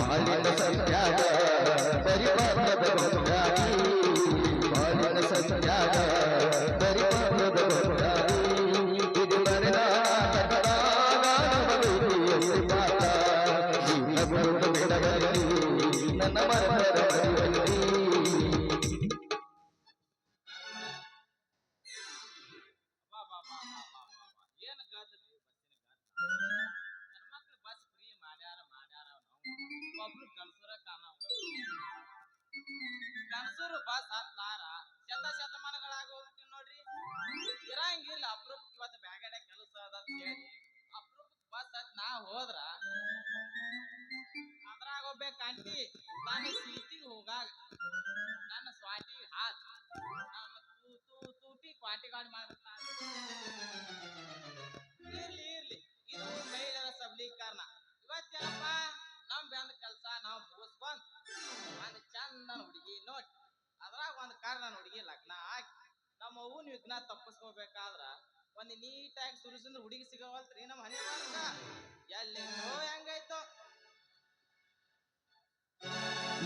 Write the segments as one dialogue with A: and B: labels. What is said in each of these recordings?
A: ಮಾಲಿಕ ಸತ್ಯಾಗ
B: ಪರಿಪಾತ್ರ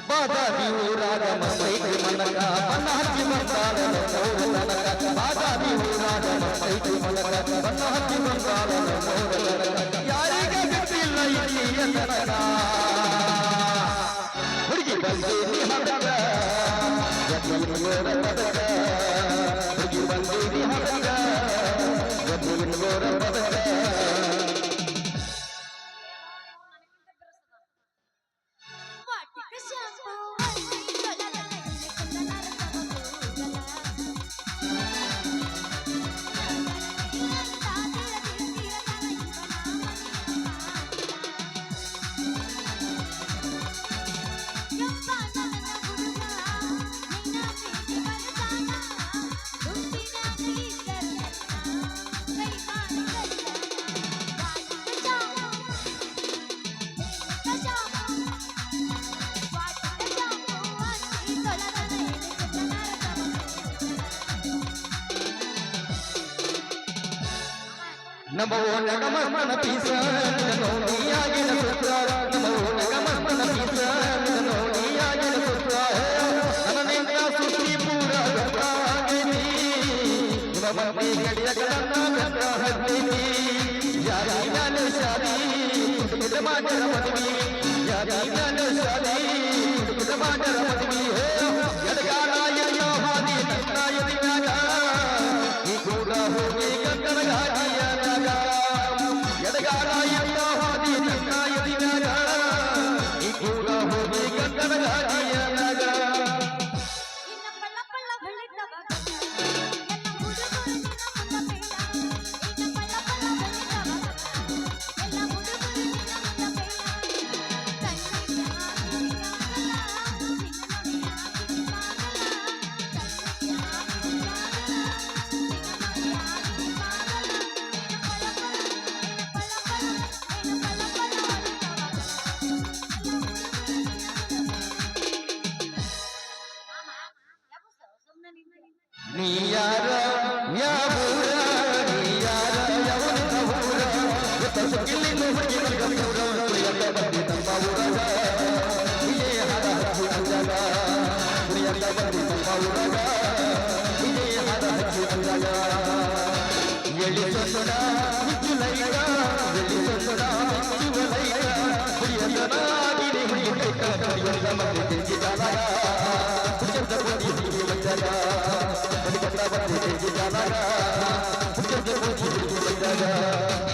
A: ಬಾದಾಮಿ ಊರಾಗ ಮಸೈತಿ ಮನಕ ಬಣ್ಣ ಹಚ್ಚಿ ಬರ್ತಾರ ಸೌರ ತನಕ ಬಾದಾಮಿ ಹುಡುಗಿ
C: ಬಂದು
A: ನಮ್ಮ ನಗಮಸ್ತನ ಪೀಸ ನೋಡಿಯಾಗಿ ನಮೋ ನಗಮಸ್ತನ ಪೀಸ Niyara I'm going to
C: be able to do that. I'm going to be able to do that.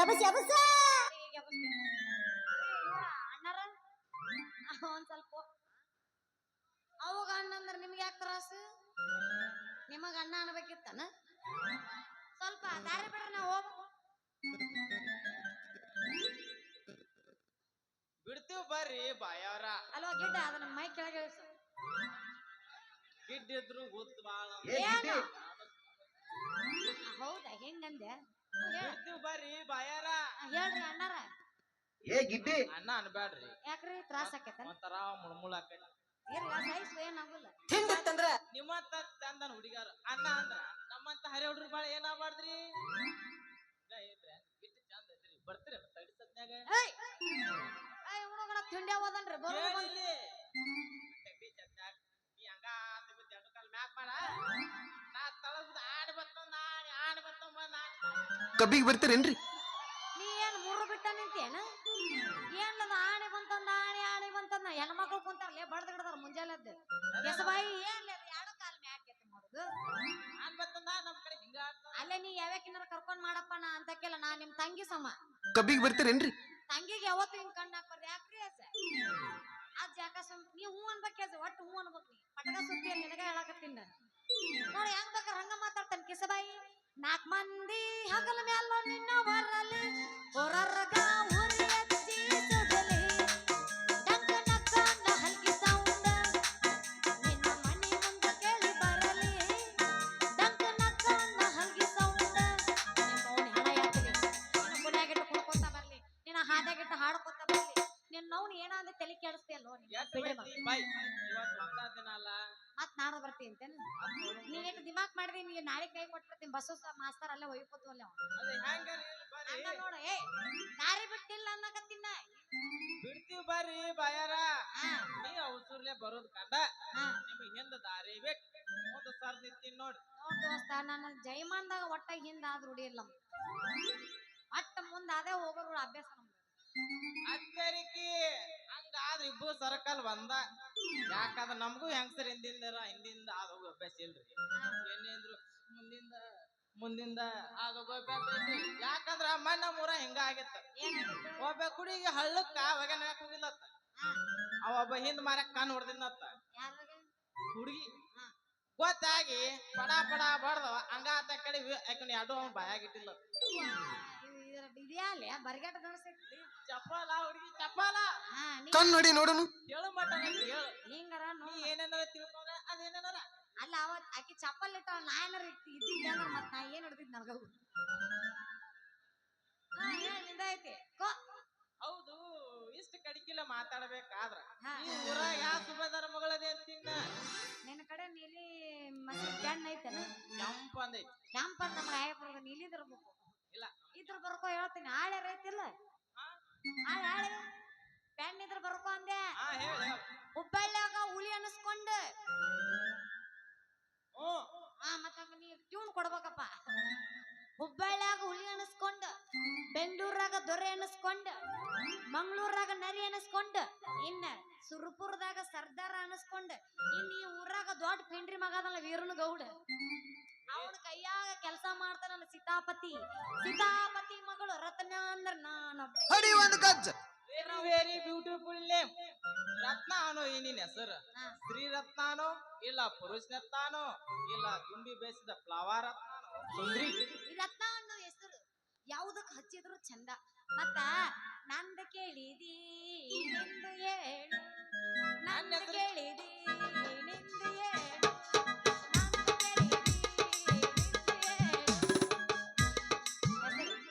C: ಯಬಸ್ ಯಬಸ್ ಅಣ್ಣಾರ ಒಂದ್ ಸ್ವಲ್ಪ. ಅವಾಗ ಅಣ್ಣ ಅಂದ್ರೆ ನಿಮ್ಗೆ ಯಾಕೆ ತ್ರಾಸು? ನಿಮಗ ಅಣ್ಣ ಅನ್ಬೇಕಿತ್ತನ? ಸ್ವಲ್ಪ ದಾರಿ ಬಿಡ್ರಿ ನಾವು ಹೋಗ್ಬೇಕು
B: ಬಿಡ್ತೀವಿ ಬರ್ರಿ ಬಾಯವ್ರ.
C: ಅಲ್ವಾ ಗಿಡ್ಡ? ಅದನ್ನ ಮೈ ಕೆಳಗೆ ಇಳ್ಸು.
B: ಗಿಡ್ಡಿದ್ರು ಗೊತ್ತು ಬಾಳ.
A: ಏ ಗಿಡ್ಡಿ
C: ಹೌದಾ ಹೆಂಗಂದೆ
B: ಬಿಡ್ತೀವ್ ಬರ್ರಿ ಬಾಯಾರ.
C: ಹೇಳ್ರಿ ಅಣ್ಣಾರ.
A: ಏ ಗಿಡ್ಡಿ
B: ಅಣ್ಣ ಅನ್ಬ್ಯಾಡ್ರಿ.
C: ಯಾಕ್ರಿ ತ್ರಾಸ ಆಕೈತನ?
B: ಒಂಥರ ಮುಳ್ಮುಳ ಆಕೈತಿ.
C: ಏನಾಗುಲ್ಲ
A: ಹಿಂಗತ್ತಂದ್ರ
B: ನಿಮ್ಮಂತ ಚಂದನ್ ಹುಡುಗಾರ ಅಣ್ಣ ಅಂದ್ರ ನಮ್ಮಂತ ಹರಿ ಹುಡುಗ್ರು ಬಾಳ ಏನಾಗ್ಬಾರ್ದ್ರಿ ಇಟ್ಟು ಚಂದ ಐತ್ರಿ. ಬರ್ತೀರಿ ತಡಿ ಸತ್ನ್ಯಾಗ
C: ಏಯ್! ಏಯ್ ಹುಡುಗನ ತಿಂಡಿ ಹೋದನ್ರಿ ಬರೋದು
A: ಕಬ್ಬಿಗೆ ಬರ್ತೀರೇನ್ರಿ?
C: ದಿಮಾಕ್ ನಾಳೆ ಕೈ ಕೊಟ್ಬಿಡ್ತೀನಿ. ಬಸ್ಸು ಮಾಸ್ತರ್ ಅಲ್ಲೇ ಒಯ್ಕೋತು ಅಲ್ಲೇ ನೋಡು ಏ ದಾರಿ ಬಿಟ್ಟಿಲ್ಲ ಅನ್ನಕತ್ತಿನ
B: ಬಿಡ್ತೀವಿ ಬರ್ರಿ ಬಾಯಾರ. ನೀ ಅವಸರ್ಲೆ ಬರೋದ್ ಕಂಡ. ನಿಮಗ್ ಹಿಂದ ದಾರಿ ಬೇಕ್. ಮುಂದ ಸರ್ ನಿಂತೀನಿ ನೋಡಿ.
C: ನೋಡ್ ದೋಸ್ತ ನನ್ನ ಜೈಮಾನ್ದಾಗ ಒಟ್ಟ ಹಿಂದ ಆದ್ ರೂಢಿ ಇಲ್ಲ. ಒಟ್ಟ ಮುಂದ ಅದೇ ಹೋಗೋರು ಅಭ್ಯಾಸ ನಮ್ದು.
B: ಅಕ್ಕರಿಕಿ ಹಂಗಾದ್ರ ಇಬ್ಬರು ಸರ್ಕಲ್ ಬಂದ ಯಾಕಂದ್ರ ನಮಗೂ ಹೆಂಗಸರ್ ಹಿಂದಿಂದ ಹಿಂದಿಂದ ಆದ ಅಭ್ಯಾಸ ಇಲ್ರಿ. ಏನೇಂದ್ರು ಮುಂದಿಂದ ಮುಂದಿಂದ ಅದು ಹೋಗೋ ಐತಿ ಯಾಕಂದ್ರ ಮಣ್ಣ ಮೂರ ಹಿಂಗ ಆಗಿತ್ತ. ಒಬ್ಬ ಕುಡಿಗೆ ಹಳ್ಳಕ್ಕ ಒಗನಾಕ ಹೋಗಿಲ್ಲತ್ತ
C: ಹಾ
B: ಅವ ಒಬ್ಬ ಹಿಂದ್ ಮಾರಕ್ ಕಣ್ಣು
C: ಯಾರಾಗ
B: ಹುಡುಗಿ ಗೊತ್ತಾಗಿ ಪಡ ಪಡ ಬಡ್ದವ. ಹಂಗಾತ ಕಡೆ ಯಾಕಂದ್ರೆ ಎರಡು ಅವ್ನ ಬಾಯಾಗಿಟ್ಟಿಲ್ಲ ಚಪ್ಪಲ ಹುಡುಗಿ ಚಪ್ಪಲ.
A: ಕಣ್ಣು ನೋಡಿ ನೋಡೋನು.
B: ಹೇಳು ಮಟ್ಟ ಹೇಳು.
C: ಹಿಂಗಾರ
B: ಏನೇನಾರ ತಿಳ್ಕೊಂಡ ಅದೇನೇನಾರ
C: ಅಲ್ಲ ಅವತ್ ಆಕಿ ಚಪ್ಪಲ್ ಇಟ್ಟ ನಾ ಏನಾರ ಇದ್ದಿದ್ದ ಮತ್ ನಾ ಏನ್ ಹಿಡ್ದಿದ್ ನನಗ ಹಾ ಹೇಳ ನಿಂದ ಐತಿ ಕೋ.
B: ಹೌದು ಇಷ್ಟ ಕಡಿಕಿಲ್ಲ ಮಾತಾಡ್ಬೇಕಾದ್ರ. ಈ ಊರ ಯಾವ ಸುಬೇದಾರ ಮಗಳದೇ ಅಂತಿನ್ನ
C: ನಿನ್ನ ಕಡೆ ನೀಲಿ ಮಸಿ ಕೆಣ್ಣ ಐತನ?
B: ಕೆಂಪ ಅಂದೈತಿ
C: ಕೆಂಪ ಅಂತ ನಮ್ಗೆ ಆಯಪುರದ ನೀಲಿ ತರ್ಬೇಕು
B: ಇಲ್ಲ.
C: ಇದ್ರ ಬರ್ಕೋ ಹೇಳ್ತೀನಿ. ಆಳೆ
B: ರೈತಿಲ್ಲ
C: ಆಳೆ ಆಳೆ ಪೆನ್ ಇದ್ರ ಬರ್ಕೋ ಅಂದೆ.
B: ಹೇಳ.
C: ಹುಬ್ಬಳ್ಳಿಯಾಗ ಹುಲಿ ಅನಿಸ್ಕೊಂಡ್ ಟ್ಯೂನ್ ಕೊಡ್ಬೇಕಪ್ಪ. ಹುಬ್ಬಳ್ಳಿಯಾಗ ಹುಲಿ ಅನಿಸ್ಕೊಂಡ್ ಬೆಂಗಳೂರಾಗ ದೊರೆ ಅನಿಸ್ಕೊಂಡ್ ಮಂಗಳೂರಾಗ ನರಿ ಅನಿಸ್ಕೊಂಡ್ ಇನ್ನ ಸುರಪುರದಾಗ ಸರ್ದಾರ ಅನಿಸ್ಕೊಂಡ್ ಇನ್ ಈ ಊರಾಗ ದೊಡ್ಡ ಪಿಂಡ್ರಿ ಮಗ ಅದಲ್ಲ ವೀರನ ಗೌಡ. ಅವನ ಕೈಯಾಗ ಕೆಲಸ ಮಾಡ್ತಾನಲ್ಲ ಸೀತಾಪತಿ. ಸೀತಾಪತಿ ಮಗಳು ರತ್ನ ಅಂದ್ರ ನಾನು
A: ಹಡಿ ಒಂದು ಗಜ್ಜ.
B: Very very beautiful name Ratna ಅನ್ನೋ ಈ ಹೆಸರು.
C: ಶ್ರೀ
B: ಸ್ತ್ರೀ ರತ್ನ ಇಲ್ಲ ಪುರುಷ ರತ್ನಾನೋ ಇಲ್ಲ ತುಂಬಿ ಬೇಸಿದ ಫ್ಲವರ್ ರತ್ನ ಅನ್ನೋ. ಸುಂದ್ರಿ.
C: ಈ ರತ್ನ ಅನ್ನೋ ಹೆಸರು ಯಾವುದಕ್ಕೆ ಹಚ್ಚಿದ್ರು ಚಂದ. ಮತ್ತ ನಂದ ಕೇಳಿದಿ ನಿಂದು ಹೇಳು. ನನ್ನ
B: ಹೆಸರು-
C: ಕೇಳಿದಿ ನಿಂದು ಹೇಳು.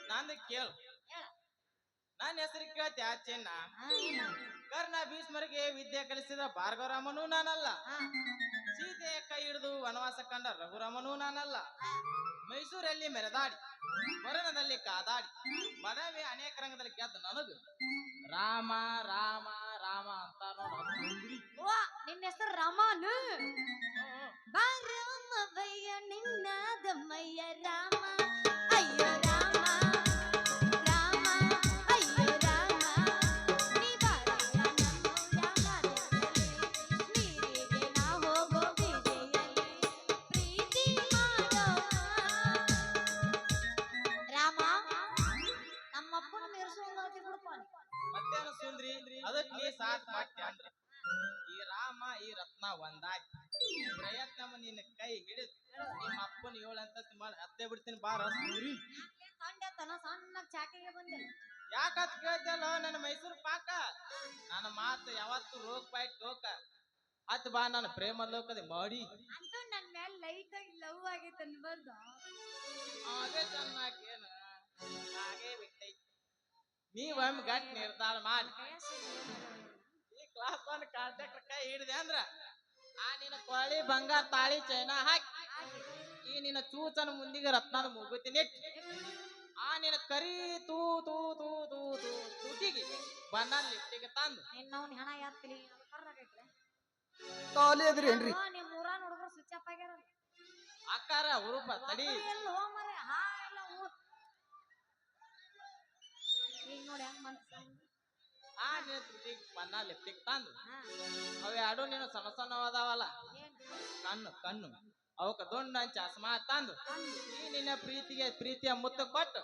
C: ನಂದು
B: ಕೇಳು. ನನ್ನ ಹೆಸರು ಕೇಳ್ತಿ ಚಿನ್ನ. ಭೀಷ್ಮರಿಗೆ ವಿದ್ಯೆ ಕಲಿಸಿದ ಭಾರ್ಗವರಾಮನೂ ನಾನಲ್ಲ. ಸೀತೆಯ ಕೈ ಹಿಡಿದು ವನವಾಸ ಕಂಡ ರಘುರಾಮನೂ ನಾನಲ್ಲ. ಮೈಸೂರಲ್ಲಿ ಮೆರೆದಾಡಿ ವರಣದಲ್ಲಿ ಕಾದಾಡಿ ಪದವಿ ಅನೇಕ ರಂಗದಲ್ಲಿ ಗೆದ್ದ ನನಗ ರಾಮ ರಾಮ ರಾಮ ಅಂತ
C: ನಿನ್ನ ಹೆಸರು ರಾಮನು? ಬಾರಮ್ಮ ಬಯ್ಯ ರಾಮ.
B: ಬಿಡ್ತೀನಿ ಬಾರ ಸೂರಿ
C: ಕಂಡೆತನ ಸಣ್ಣ ಚಾಟಿಗೆ ಬಂದಿಲ್ಲ
B: ಯಾಕತ್ ಕೇಳ್ತಲ್ಲ ನನ್ನ ಮೈಸೂರು ಪಾಕ? ನನ್ನ ಮಾತು ಯಾವತ್ತು ರೋಗ್ ಬಾಯ್ ಟೋಕ. ಅತ್ ಬಾ ನನ್ನ ಪ್ರೇಮ ಲೋಕದ ಮಾಡಿ.
C: ಅಂತೂ ನನ್ನ ಮೇಲೆ ಲೈಟ್ ಆಗಿ ಲವ್ ಆಗೈತೆ
B: ಅದೇ ಚೆನ್ನಾಗೇನ ಹಾಗೆ ಬಿಟ್ಟೈತಿ ನೀವೊಮ್ಮೆ ಗಟ್ ನಿರ್ಧಾರ ಮಾಡಿ. ಈ ಕ್ಲಾಸ್ ಒನ್ ಕಾಂಟ್ಯಾಕ್ಟ್ ಕೈ ಹಿಡಿದೆ ಅಂದ್ರ ಆ ನಿನ್ನ ಕೊಳಿ ಬಂಗಾರ ತಾಳಿ ಚೈನಾ ಹಾಕಿ. ನಿನ್ನ ಚೂಚನ ಮುಂದಿಗೆ ರತ್ನದ ಮುಗುತಿ ನೆಟ್ಟಿ. ಆ ನಿನ್ನ ಕರಿ ತೂ ತೂ ತೂ ತೂ ತೂ ತುಟಿಗೆ ಬಣ್ಣ ಲಿಫ್ಟಿಗೆ ತಂದು.
C: ನಿನ್ನವನ್ ಹಣ ಯಾತ್ರಿ ಕರ್ನಾಗೈತ್ರೆ
A: ಖಾಲಿ ಅದ್ರಿ ಏನ್ರಿ?
C: ನಿಮ್ ಊರಾನ್ ಹುಡುಗರು ಸ್ವಿಚ್ ಆಫ್ ಆಗ್ಯಾರ
B: ಅಕ್ಕಾರ ಹುರುಪ ತಡಿ.
C: ಎಲ್ಲ ಹೋಮರೆ ಹಾ ಎಲ್ಲ ಹೂ ಈಗ ನೋಡಿ ಹೆಂಗ್ ಮನ್ಸ.
B: ಆ ನಿನ್ನ ತುಟಿಗೆ ಬಣ್ಣ ಲಿಫ್ಟಿಗೆ ತಂದು. ಅವೆರಡು ಎರಡು ನೀನು ಸಣ್ಣ ಸಣ್ಣವಾದವಲ್ಲ ಕಣ್ಣು ಕಣ್ಣು. ಅವಕ್ಕ ದೊಡ್ಡ ಚಸ್ಮಾ ತಂದು. ಈ ನಿನ್ನ ಪ್ರೀತಿಗೆ ಪ್ರೀತಿಯ ಮುತ್ತು ಕೊಟ್ಟು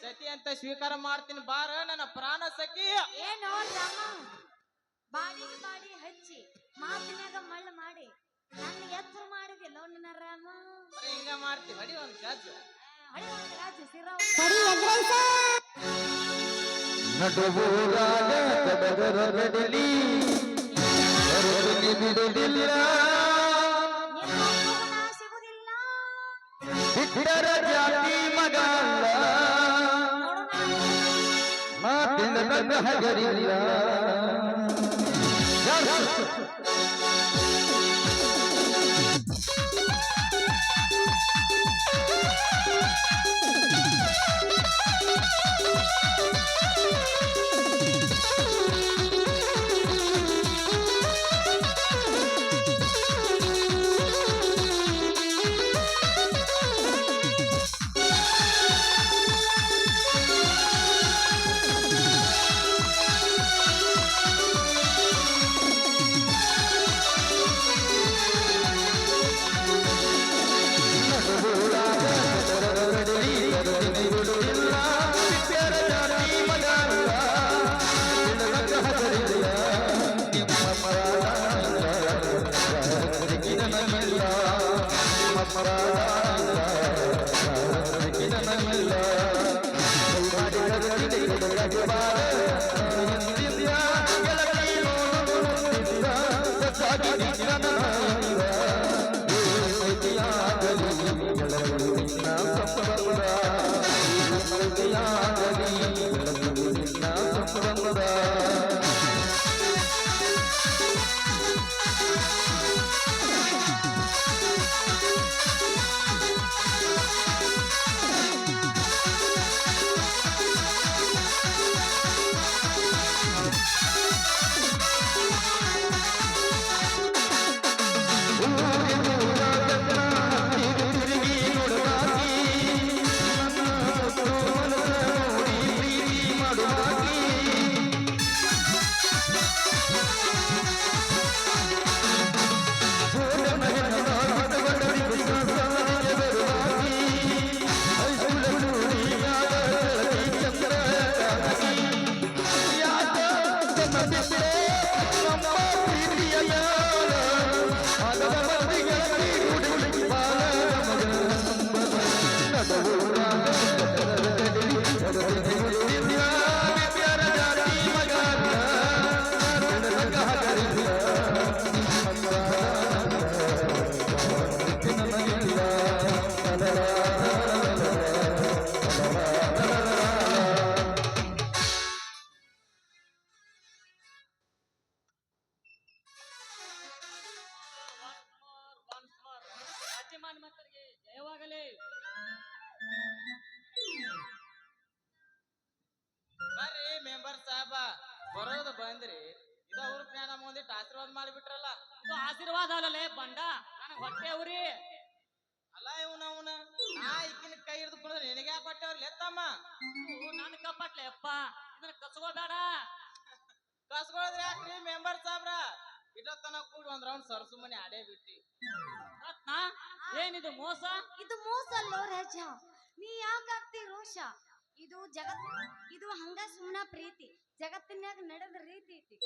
B: ಸತಿ ಅಂತ ಸ್ವೀಕಾರ ಮಾಡ್ತೀನಿ ಬಾರ ನನ್ನ ಪ್ರಾಣ ಸಖಿ.
C: ಏನೋ ರಾಮ ಬಾಡಿಗೆ ಬಾಡಿ ಹಚ್ಚಿ ಮಾತಿನಾಗ ಮಳ್ಳ ಮಾಡಿ ನನ್ನ ಎತ್ತರ ಮಾಡಿದಿಲ್ಲ ನನ್ನ ರಾಮ?
B: ಹಿಂಗ ಮಾಡ್ತೀವಿ ಹಡಿ ಒಂದು ಗಜ್ಜ
C: ಹಡಿ ಒಂದು ರಾಜ ಸಿರ.
A: ನಡುವೂರಾಗ ಕಡಗರ ನಡಲಿ ಹೊರಗೆ ಬಿಟ್ಟರ ಜಾತಿ ಮಗ ಮಾತಿನ ಹಗರಿಲ್ಲ.
B: ಆಶೀರ್ವಾದ ಮಾಡಿಬಿಟ್ರಲ್ಲ?
D: ಇದು ಆಶೀರ್ವಾದ ಅಲ್ಲಲೇ ಬಂಡ ನನಗೆ ಹೊಟ್ಟೆ ಅವ್ರಿ
B: ಅಲ್ಲ ಇವನ ಅವನ. ನಾ ಈಕಿನ ಕೈ ಹಿಡಿದು ಕುಡಿದ್ರೆ ನಿನಗೆ ಯಾಕೆ ಹೊಟ್ಟೆ ಅವ್ರಿ
D: ಎತ್ತಮ್ಮ ನನ್ನ ಕಪ್ಪಟ್ಲೆ ಅಪ್ಪ ಇದನ್ನ ಕಸ್ಕೋಬೇಡ.
B: ಕಸ್ಕೊಳದ್ರ ಯಾಕ್ರಿ ಮೆಂಬರ್ ಸಾಬ್ರ? ಇಟ್ಟತನ ಕೂಡಿ ಒಂದ್ ರೌಂಡ್ ಸರ್ಸು ಮನೆ ಆಡೇ ಬಿಟ್ಟಿ.
D: ರತ್ನ ಏನಿದು ಮೋಸ?
C: ಇದು ಮೋಸ ಅಲ್ಲೋ ರಜಾ. ನೀ ಯಾಕಾಗ್ತಿ ರೋಷ? ಇದು ಜಗತ್ ಇದು ಹಂಗ ಸುಮ್ನ ಪ್ರೀತಿ. ಜಗತ್ತಿನ್ಯಾಗ ನಡೆದ ರೀತಿ ಐತಿ.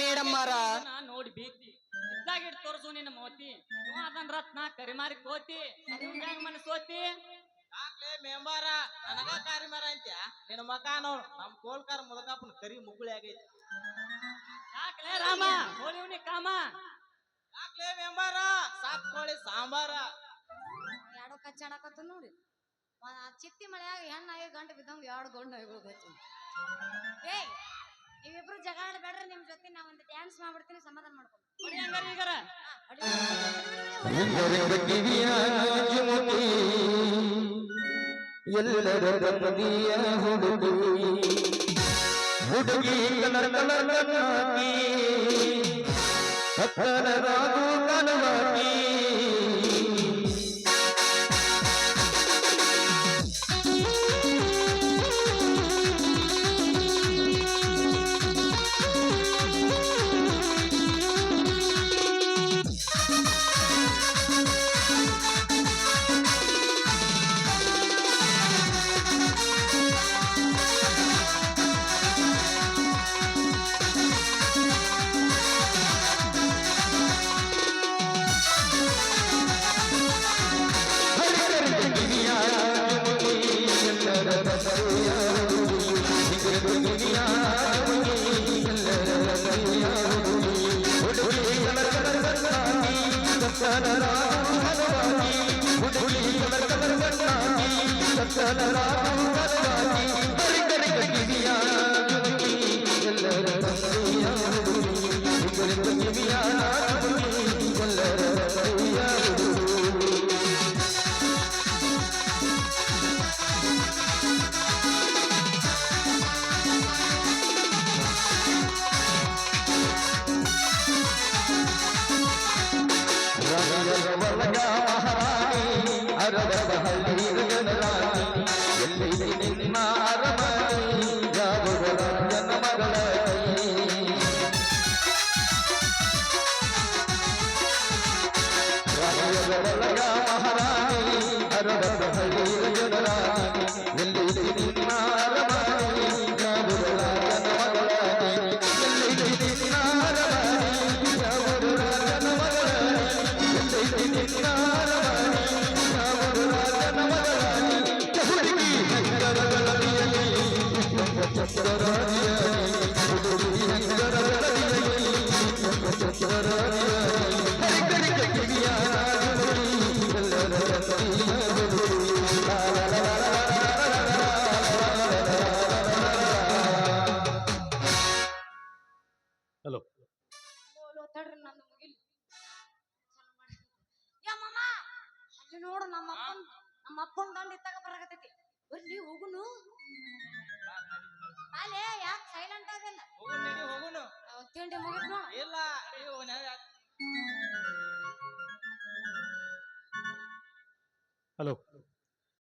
A: ಮೇಡಮ್ ಮಾರ
D: ನಾ ನೋಡಿ ಬೀತಿ ಇದ್ದಾಗ ಇಟ್ಟು ತೋರ್ಸು ನಿನ್ನ ಮೋತಿ. ಇವ ಅದನ್ ರತ್ನ ಕರಿಮಾರಿ ಕೋತಿ. ಹೆಂಗ್ ಮನಸ್ಸೋತಿ
B: ಯಾಕ್ಲೇ ಮೆಂಬಾರ? ನನಗ ಕಾರಿಮಾರ ಅಂತ್ಯ? ನಿನ್ನ ಮಕ ನೋಡು. ನಮ್ ಕೋಲ್ಕಾರ ಮುದಕಪ್ಪನ ಕರಿ ಮುಗುಳಿ ಆಗೈತಿ.
D: ಯಾಕ್ಲೇ ರಾಮ? ಉನಿ ಕಾಮ.
B: ಯಾಕ್ಲೇ ಮೆಂಬಾರ? ಸಾತ್ ಕೋಳಿ ಸಾಂಬಾರ.
C: ಯಾಡೋ ಕಚ್ಚಾಡಕತ್ತ ನೋಡಿ. ಚಿತ್ತಿ ಮಳೆಯಾಗ ಹೆಣ್ಣಾಗಿ ಗಂಟು ಬಿದ್ದಂಗ ಎರಡು ಗಂಡು ನಾಯಿಗಳು ಗೊತ್ತು ಏಯ್ ನೀವಿಬ್ರು ಜಗಳ ಆಡ್ಬೇಡ್ರಿ ನಿಮ್ ಜೊತೆ ನಾ ಒಂದು ಡ್ಯಾನ್ಸ್ ಮಾಡ್ಬಿಡ್ತೀನಿ ಸಮಾಧಾನ ಮಾಡ್ಕೊಂಡು
A: ಎಲ್ಲರ ಬದಿಯ ಹುಡುಗಿ ಹುಡುಗಿ ಕಲರ್ ಕಲರ್ ಕಣ್ಣಾಕಿ ಹತ್ತನ ರಾಗು ಹತ್ತನ